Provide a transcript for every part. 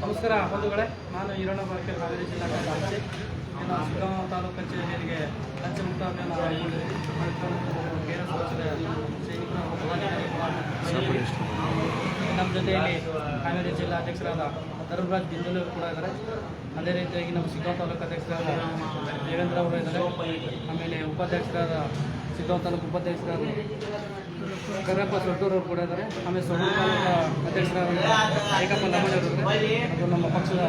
ನಮಸ್ಕಾರ, ಬಂಧುಗಳೇ. ನಾನು ಈರಣ್ಣ ಬಾರ್ಕೆ ಹಾವೇರಿ ಜಿಲ್ಲಾ ಕಾರ್ಯದರ್ಶಿ ಇನ್ನು ಶಿವಗಾಂವ ತಾಲೂಕು ಕಚೇರಿಗೆ ಲಂಚ ಮುಕ್ತ ಅಭಿಯಾನ ನಮ್ಮ ಜೊತೆಯಲ್ಲಿ ಹಾವೇರಿ ಜಿಲ್ಲಾ ಅಧ್ಯಕ್ಷರಾದ ಧರ್ಮರಾಜ್ ಬಿಂದಲು ಕೂಡ ಇದ್ದಾರೆ. ಅದೇ ರೀತಿಯಾಗಿ ನಮ್ಮ ಶಿಗ್ಗಾಂವ್ ತಾಲೂಕು ಅಧ್ಯಕ್ಷರಾದ ದೇವೇಂದ್ರ ಅವರು ಇದ್ದಾರೆ. ಆಮೇಲೆ ಉಪಾಧ್ಯಕ್ಷರಾದ ಶಿಗ್ಗಾಂವ್ ತಾಲೂಕು ಉಪಾಧ್ಯಕ್ಷರಾದ ಕರಪ್ಪ ಸೊಟ್ಟೂರು ಅವರು ಕೂಡ ಇದ್ದಾರೆ. ಆಮೇಲೆ ಸೊಟ್ಟೂರು ತಾಲೂಕು ಅಧ್ಯಕ್ಷರಾದ ಏಕಪ್ಪ ಲಮಣಿ ಅದು ನಮ್ಮ ಪಕ್ಷದ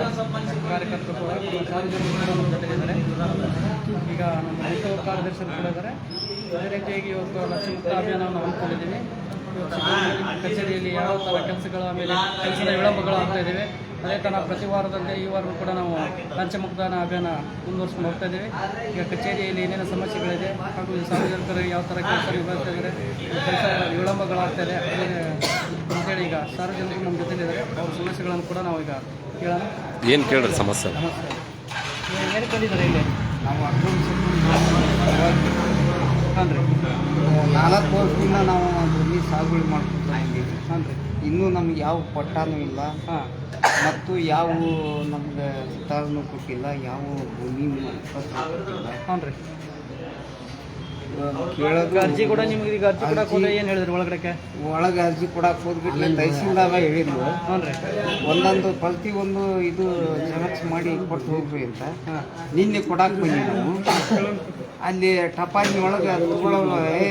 ಕಾರ್ಯಕರ್ತರು ಕೂಡ ಸಾರ್ವಜನಿಕರು ನಮ್ಮ ಜೊತೆಗಿದ್ದಾರೆ ಈಗ ನಮ್ಮ ರೈತ ಕಾರ್ಯದರ್ಶಿಗಳು ಕೂಡ ಇದ್ದಾರೆ. ಅದೇ ರೀತಿಯಾಗಿ ಇವತ್ತು ಲಕ್ಷಮುಕ್ತ ಅಭಿಯಾನವನ್ನು ಹಮ್ಮಿಕೊಂಡಿದ್ದೀವಿ. ಕಚೇರಿಯಲ್ಲಿ ಯಾವ ಥರ ಕೆಲಸಗಳ ಮೇಲೆ, ಕೆಲಸದ ವಿಳಂಬಗಳು ಆಗ್ತಾ ಇದ್ದೇವೆ ಅದೇ ಥರ ಪ್ರತಿ ವಾರದಂತೆ ಈ ವಾರ ಕೂಡ ನಾವು ಪಂಚಮುಕ್ತಾನ ಅಭಿಯಾನ ಮುಂದುವರ್ಸ್ಕೊಂಡು ಹೋಗ್ತಾ ಇದ್ದೀವಿ. ಈಗ ಕಚೇರಿಯಲ್ಲಿ ಏನೇನು ಸಮಸ್ಯೆಗಳಿದೆ ಹಾಗೂ ಸಾರ್ವಜನಿಕರು ಸಾರ್ವಜನಿಕರಿಗೆ ಯಾವ ಥರ ಕೆಲಸ ನಿರ್ವಹಿಸ್ತಾ ಇದ್ದಾರೆ ಕೆಲಸ ವಿಳಂಬಗಳಾಗ್ತಾ ಇದೆ ಅದೇ ಅಂತೇಳಿ ಈಗ ಸಾರ್ವಜನಿಕರು ನಮ್ಮ ಜೊತೆಲಿದ್ದಾರೆ. ಅವ್ರ ಸಮಸ್ಯೆಗಳನ್ನು ಕೂಡ ನಾವು ಈಗ ಕೇಳೋಣ. ಏನು ಕೇಳಿದ್ರೆ ಸಮಸ್ಯೆ? ಏನು ಕಂಡಿದ್ದಾರೆ ಇಲ್ಲಿ? ನಾವು ಹಾಂ ರೀ. ನಾಲ್ಕು ವರ್ಷದಿಂದ ನಾವು ಭೂಮಿ ಸಾಗುವಳಿ ಮಾಡ್ಕೊತಾ ಇದ್ದೀವಿ ಹಾಂ ರೀ. ಇನ್ನೂ ನಮ್ಗೆ ಯಾವ ಪಟ್ಟಾನೂ ಇಲ್ಲ. ಹಾಂ. ಮತ್ತು ಯಾವ ನಮ್ಗೆ ಸ್ಥಳನೂ ಕೊಟ್ಟಿಲ್ಲ ಯಾವ ಭೂಮಿ ಒಳಗ ಕೊಟ್ಟಿಲ್ಲ. ಹಾಂ ರೀ ಕೇಳೋದು ಅರ್ಜಿ ಕೂಡ ನಿಮಗೆ ಈಗ ಅರ್ಜಿ ಕೂಡ ಹೋದ್ರೆ ಏನು ಹೇಳಿದ್ರು ಒಳಗಡೆಗೆ ಒಳಗೆ ಅರ್ಜಿ ಕೊಡಕ್ಕೆ ಹೋದ್ಬಿಟ್ಲೆ ತಹಸೀಲ್ದಾರ ಹೇಳಿದ್ರು ಹ್ಞೂ ಒಂದೊಂದು ಪ್ರತಿ ಒಂದು ಇದು ಜೆರಾಕ್ಸ್ ಮಾಡಿ ಕೊಟ್ಟು ಹೋಗ್ರಿ ಅಂತ. ನಿನ್ನೆ ಕೊಡಕ್ಕೆ ಬಂದಿದ್ದು. ಅಲ್ಲಿ ಟಪಾಲಿ ಒಳಗೆ ತಗೊಳ್ಳೋರು ಏ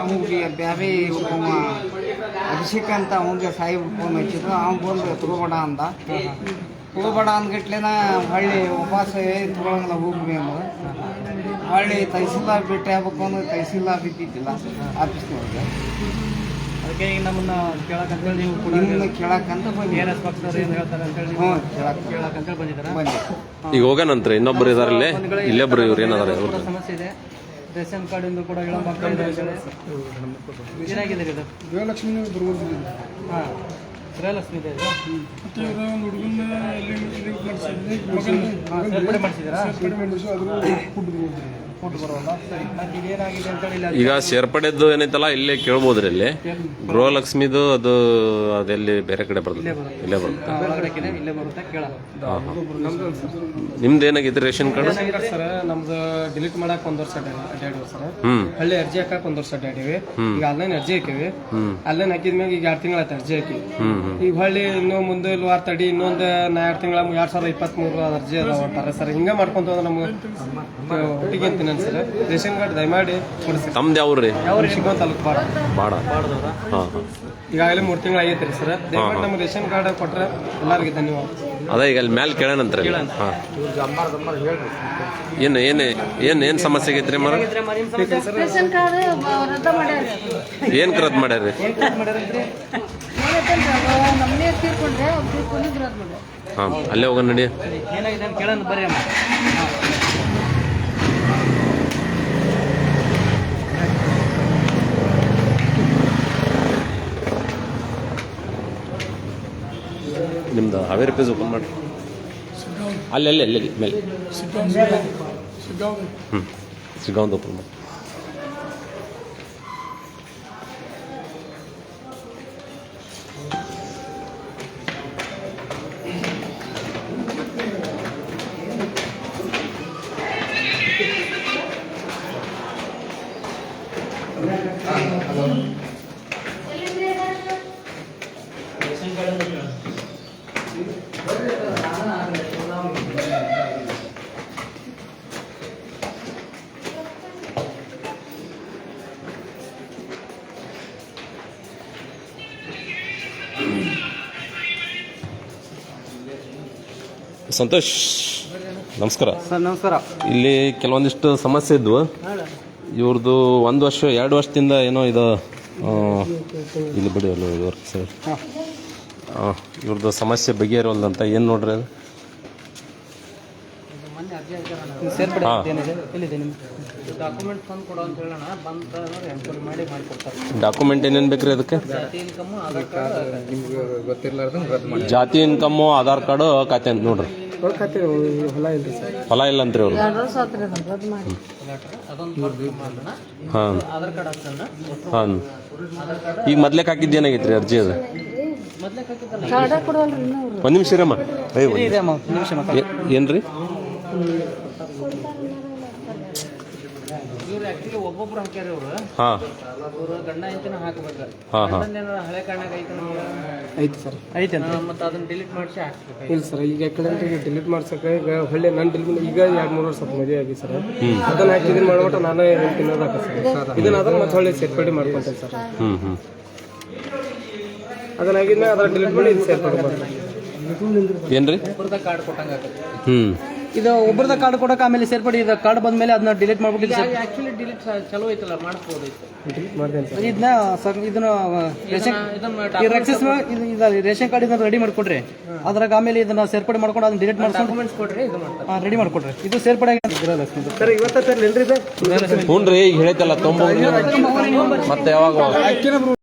ಅವ್ನಿಗೆ ಬ್ಯಾರೆ ಒಬ್ಬ ಅಭಿಷೇಕ್ ಅಂತ ಅವ್ನಿಗೆ ಸಾಹೇಬ್ ಫೋನ್ ಹಚ್ಚಿದ್ರು. ಅವ್ನು ಬಂದು, ತಗೋಬೇಡ ಅಂದ. ತಗೋಬೇಡ ಅಂದ್ಗಟ್ಲೆನ ಹೊಳ್ಳಿ ಉಪವಾಸ ತಗೊಳಂಗಿಲ್ಲ, ಹೋಗ್ರಿ ಅಂದ. ಹೊಳ್ಳಿ ತಹಸೀಲ್ದಾರ್ ಭೇಟಿ ಆಗ್ಬೇಕು ಅಂದ್ರೆ ತಹಸೀಲ್ದಾರ್ ಇದ್ದಿದ್ದಿಲ್ಲ ಆಫೀಸ್ನೊಳಗೆ ಅದಕ್ಕೆ ಈಗ ನಮ್ಮನ್ನ ಕೇಳಕ್ಕಂತೇಳಿ ನೀವು ಕೂಡ ನಿಮ್ಮನ್ನ ಕೇಳಕ್ಕಂತ ಬಂದಿ ಎನ್ ಎಸ್ ಪಕ್ಷದವ್ರು ಏನು ಹೇಳ್ತಾರೆ ಅಂತೇಳಿ ಹ್ಞೂ ಕೇಳಕ್ಕೆ ಕೇಳಕ್ಕಂತೇಳಿ ಬಂದಿದ್ದೀರಾ? ಬಂದೆ ಈಗ ಹೋಗೋಣಂತ್ರಿ ಇನ್ನೊಬ್ರು ಇದಾರೆ ಇಲ್ಲಿ. ಇಲ್ಲೊಬ್ರು ಇವ್ರು ಏನಾದ್ರೆ ಇವ್ರು. ಸಮಸ್ಯೆ ಇದೆ. ರೇಷನ್ ಕಾರ್ಡ್ ಇಂದು ಕೂಡ ವಿಳಂಬ ಆಗ್ತಾ ಇದೆ ಅಂತೇಳಿ. ಏನಾಗಿದೆ ಇದು? ಹಾಂ ಗೃಹಲಕ್ಷ್ಮಿ ಇದೆ ಇದು? ಮತ್ತೆ ಇವರ ಒಂದು ಹುಡುಗನ ಲಿಂಕ್ ಮಾಡಿಸಿದ್ವಿ ಮಗನ ಹಾಂ ಸೇರ್ಪಡೆ ಮಾಡಿಸಿದ್ದೀರಾ? ಸೇರ್ಪಡೆ ಮಾಡಿಸಿ ಅದ್ರ ಫುಡ್ ಈಗ ಸೇರ್ಪಡೆದ್ದು ಏನೈತಲ್ಲ ಇಲ್ಲೇ ಕೇಳ್ಬೋದ್ರಿ ಇಲ್ಲಿ. ಗೃಹಲಕ್ಷ್ಮಿದು ಅದು ಅದೆಲ್ಲಿ ಬೇರೆ ಕಡೆ ಬರ್ತದೆ ಇಲ್ಲೇ ಬರುತ್ತೆ. ನಿಮ್ದು ಏನಾಗಿದೆ ರೇಷನ್ ಕಾರ್ಡ್? ಸರ್ ನಮ್ದು ಡಿಲೀಟ್ ಮಾಡಕ್ ಒಂದ್ ವರ್ಷ ಅಡ್ಡಾಡಿವಿ ಸರ್ ಹಳ್ಳಿ ಅರ್ಜಿ ಹಾಕಕ್ ಒಂದ್ ವರ್ಷ ಅಡ್ಡಾಡಿವಿ ಈಗ ಆನ್ಲೈನ್ ಅರ್ಜಿ ಹಾಕಿವಿ. ಆನ್ಲೈನ್ ಹಾಕಿದ್ಮ್ಯಾಗ ಈಗ ಎರಡು ತಿಂಗಳ ಆಯ್ತು ಅರ್ಜಿ ಹಾಕಿ. ಈಗ ಹಳ್ಳಿ ಇನ್ನೂ ಮುಂದೆ ಇಲ್ಲಿ ವಾರ ತಡಿ ಇನ್ನೊಂದು ನಾ ಎರಡು ತಿಂಗಳ ಎರಡ್ ಸಾವಿರದ ಇಪ್ಪತ್ತ್ ಮೂರು ಅರ್ಜಿ ಅದ ಸರ್. ಹಿಂಗ ಮಾಡ್ಕೊಂತ ನಮ್ಗೆ ಒಟ್ಟಿಗೆ ಸರ್ ರೇಷನ್ ಕಾರ್ಡ್ ದಯಮಾಡಿ ಕೊಡಿಸಿ. ತಮ್ದು ಯಾವ್ರಿ ಶಿಗ್ಗಾಂವ್ ತಾಲೂಕು ಬಾಡ. ಬಾಡ. ಹಾಂ ಹಾಂ. ಈಗಾಗಲೇ ಮೂರು ತಿಂಗಳು ಆಗೈತ್ರಿ ಸರ್. ದಯಮಾಡಿ ನಮ್ಗೆ ರೇಷನ್ ಕಾರ್ಡ್ ಕೊಟ್ರೆ ಎಲ್ಲರಿಗೆ ಧನ್ಯವಾದ. ಅದೇ ಈಗ ಅಲ್ಲಿ ಮ್ಯಾಲೆ ಕೇಳೋಣಂತ್ರಿ ಹಾಂ. ಏನು ಏನು ಏನು ಏನು ಸಮಸ್ಯೆ ಮರ ರೇಷನ್ ಕಾರ್ಡ್ ರದ್ದು ಮಾಡ್ಯಾರ ಏನು ನಮ್ಮನೆ ತೀರ್ಕೊಂಡ್ರೆ ಅವ್ರು ಮಾಡ್ಯಾರ. ಹಾಂ ಅಲ್ಲೇ ಹೋಗೋಣ ನಡಿ. ಏನಾಗಿದೆ ಅಂತ ಕೇಳೋಣ ಬರ್ರಿ ಅಮ್ಮ ನಿಮ್ದು ಹಾವೇರಿ ಪೇಜ್ ಓಪನ್ ಮಾಡಿ ಅಲ್ಲಿ ಅಲ್ಲಿ ಅಲ್ಲಿ ಮೇಲೆ. ಹ್ಞೂ ಸಿಗಾಂದ್ ಓಪನ್ ಮಾಡಿ ಸಂತೋಷ್ ನಮಸ್ಕಾರ. ಸರ್ ನಮಸ್ಕಾರ. ಇಲ್ಲಿ ಕೆಲವೊಂದಿಷ್ಟು ಸಮಸ್ಯೆ ಇದ್ವು. ಇವ್ರದ್ದು ಒಂದು ವರ್ಷ ಎರಡು ವರ್ಷದಿಂದ ಏನೋ ಇದು ಆ, ಇಲ್ಲಿ ಬಿಡಿ ಅಲ್ಲಿ ವರ್ಕ್ ಸರ್. ಇವ್ರದ್ದು ಸಮಸ್ಯೆ ಬಗೆಹರಿವಲ್ದಂತ ಏನು ನೋಡ್ರಿ ಅದು? ಸೇರ್ಪಡೆ ಹಾ. ನಿಮ್ಮ ಡಾಕ್ಯುಮೆಂಟ್ ತಂದು ಕೊಡೋ ಅಂತ ಹೇಳೋಣ. ಬಂತ ಎನ್ಕ್ವೈರಿ ಮಾಡಿ ಮಾಡಿಕೊಡ್ತಾರೆ. ಡಾಕ್ಯುಮೆಂಟ್ ಏನೇನು ಬೇಕ್ರಿ ಅದಕ್ಕೆ? ಜಾತಿ ಇನ್ಕಮ್ ಆಧಾರ್ ಕಾರ್ಡ್ ಜಾತಿ ಇನ್ಕಮ್ಮು ಆಧಾರ್ ಕಾರ್ಡು ಖಾತೆ ಅಂತ ನೋಡ್ರಿ. ಹೊಲ ಇಲ್ರಿ ಸರ್. ಹೊಲ ಇಲ್ಲ ಅಂತ್ರಿ ಅವ್ರು. ಹಾಂ. ಆಧಾರ್ ಕಾರ್ಡ್ ಹಾಕ್ಸೋಣ. ಹಾಂ. ಈಗ ಮೊದ್ಲೇಕ್ ಹಾಕಿದ್ದು ಏನಾಗೈತ್ರಿ ಅರ್ಜಿ ಅದು? ಒಂದು ನಿಮಿಷ ಇರಮ್ಮ. ಏನ್ರಿ? ಇವ್ರು ಆ್ಯಕ್ಚುಲಿ ಒಬ್ಬೊಬ್ರು ಹಾಕ್ಯಾರ ಇವರು. ಹಾಂ. ಇವರು ಗಂಡ ಹೆಂಡತಿನ ಹಾಕ್ಬೇಕು ಹಾಂ ಹಳೆ ಕಾರ್ಡ್ನಾಗ ಐತೆ ಐತಿ ಸರ್. ಐತೆ. ಮತ್ತೆ ಅದನ್ನ ಡಿಲೀಟ್ ಮಾಡಿಸಿ ಹಾಕ್ಬೇಕು ಇಲ್ಲ ಸರ್ ಈಗ ಯಾಕಂದ್ರೆ ಈಗ ಡಿಲೀಟ್ ಮಾಡ್ಸಕ್ಕೆ ಈಗ ಹೊಳ್ಳಿ ನನ್ನ ಡಿಲೀಟ್ ಈಗ ಎರಡು ಮೂರು ವರ್ಷ ಮದುವೆ ಆಗಿ ಸರ್. ಅದನ್ನ ಹಾಕಿ ಇದನ್ನ ಮಾಡ್ಬಿಟ್ಟು ನಾನು ತಿನ್ನೋದಾಕ ಸರ್. ಇದನ್ನ ಅದನ್ನ ಮತ್ತೆ ಹೊಳ್ಳಿ ಸೇರ್ಪಡೆ ಮಾಡ್ಕೊಂತೇನೆ ಸರ್. ಹ್ಞೂ ಹ್ಞೂ ಅದನ್ನ ಆಗಿದ್ಮೇಲೆ ಅದನ್ನ ಡಿಲೀಟ್ ಮಾಡಿ ಇದು ಸೇರ್ಪಡೆ ಮಾಡ್ತೀನಿ. ಏನ್ರಿ? ಕಾರ್ಡ್ ಕೊಟ್ಟಂಗೆ ಹ್ಮ್. ಹ್ಞೂ ಇದು ಒಬ್ಬರದ ಕಾರ್ಡ್ ಕೊಡಕ್ಕೆ ಆಮೇಲೆ ಸೇರ್ಪಡಿ ಇದು. ಕಾರ್ಡ್ ಬಂದ ಮೇಲೆ ಅದನ್ನ ಡಿಲೀಟ್ ಮಾಡ್ಬಿಟ್ಟು ಆಕ್ಚುಲಿ ಡಿಲೀಟ್ ಚಲೋ ಐತಲ್ಲ ಮಾಡಿಸ್ಬೋದೈತೆ ಡಿಲೀಟ್ ಮಾಡ್ತೇನೆ ಸರ್ ಇದನ್ನ ಇದನ್ನ ರೇಷನ್ ಇದು ರೇಷನ್ ಕಾರ್ಡ್ ಇದನ್ನ ರೆಡಿ ಮಾಡ್ಕೊಡ್ರಿ. ಅದ್ರಾಗ ಆಮೇಲೆ ಇದನ್ನ ಸೇರ್ಪಡೆ ಮಾಡ್ಕೊಂಡು ಅದನ್ನ ಡಿಲೀಟ್ ಮಾಡ್ಕೊಂಡು ಕೊಡ್ರಿ ರೆಡಿ ಮಾಡ್ಕೊಡ್ರಿ. ಇದು ಸೇರ್ಪಡೆ ಸರ್ ಇವತ್ತ ಹ್ಞೂ ರೀ ಈಗ ಹೇಳೈತಲ್ಲ ತೊಂಬ ಮತ್ತೆ ಯಾವಾಗ